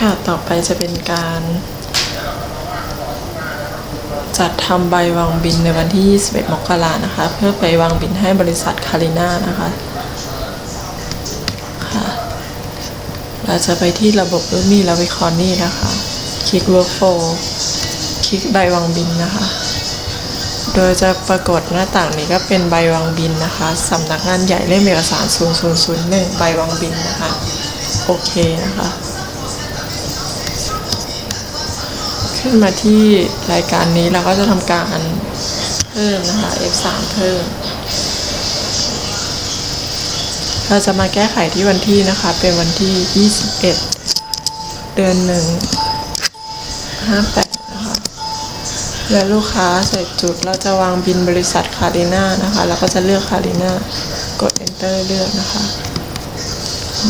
ค่ะ ต่อไปจะเป็นการ จัดทำใบวางบินในวันที่ 21 มกรานะคะ เพื่อไปวางบินให้บริษัทคาริน่านะคะค่ะเราจะไปที่ระบบรูมี่และวิคอนนี่นะคะ คลิก workflow คลิกใบวางบินนะคะ โดยจะปรากฏหน้าต่างนี้ก็เป็นใบวางบินนะคะสำนักงานใหญ่เล่มเอกสาร 0001 ใบวางบินนะคะ โอเคนะคะ ขึ้นมาที่รายการนี้เราก็จะทำการเพิ่มนะคะ F3 เพิ่ม เราจะมาแก้ไขที่วันที่นะคะ เป็นวันที่ 21 เดือนหนึ่ง58นะคะ และลูกค้าเสร็จจุดเราจะวางบินบริษัทคาริน่านะคะ แล้วก็จะเลือกคาริน่ากด enter เลือกนะคะ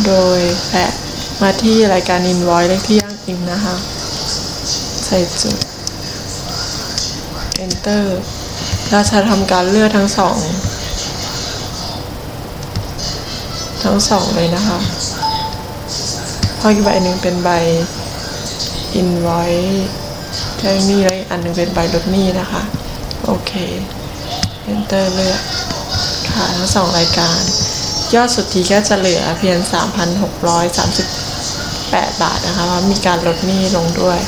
โดยแปะมาที่รายการ invoice เลขที่อ้างอิงนะคะ ใส่จุด enter เราจะทำการเลือกทั้งสอง ทั้งสองเลยนะคะ เพราะอีกใบหนึ่งเป็นใบ invoice แจ้งหนี้แล้วอีกอันหนึ่งเป็นใบลดหนี้นะคะ โอเค enter เลือกค่ะทั้งสองรายการ ยอดสุทธิก็จะเหลือเพียง 3,638 บาทนะคะเพราะมีการลดหนี้ลงด้วย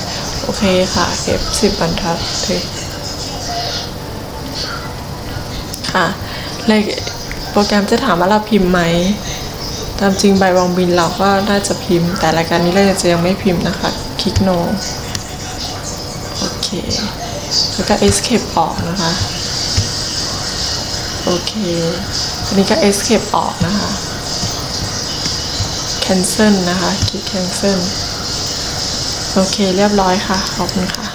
โอเคค่ะ F10 บรรทัดทึกค่ะในโปรแกรมจะถามว่าเราพิมพ์ไหม ตามจริงใบวางบินเราก็น่าจะพิมพ์ แต่รายการนี้เราจะยังไม่พิมพ์นะคะ คลิก no โอเค แล้วก็ escape ออกนะคะ โอเคอันนี้ก็ escape ออกนะคะ cancel นะคะ คลิก cancel โอเคเรียบร้อยค่ะ ขอบคุณค่ะ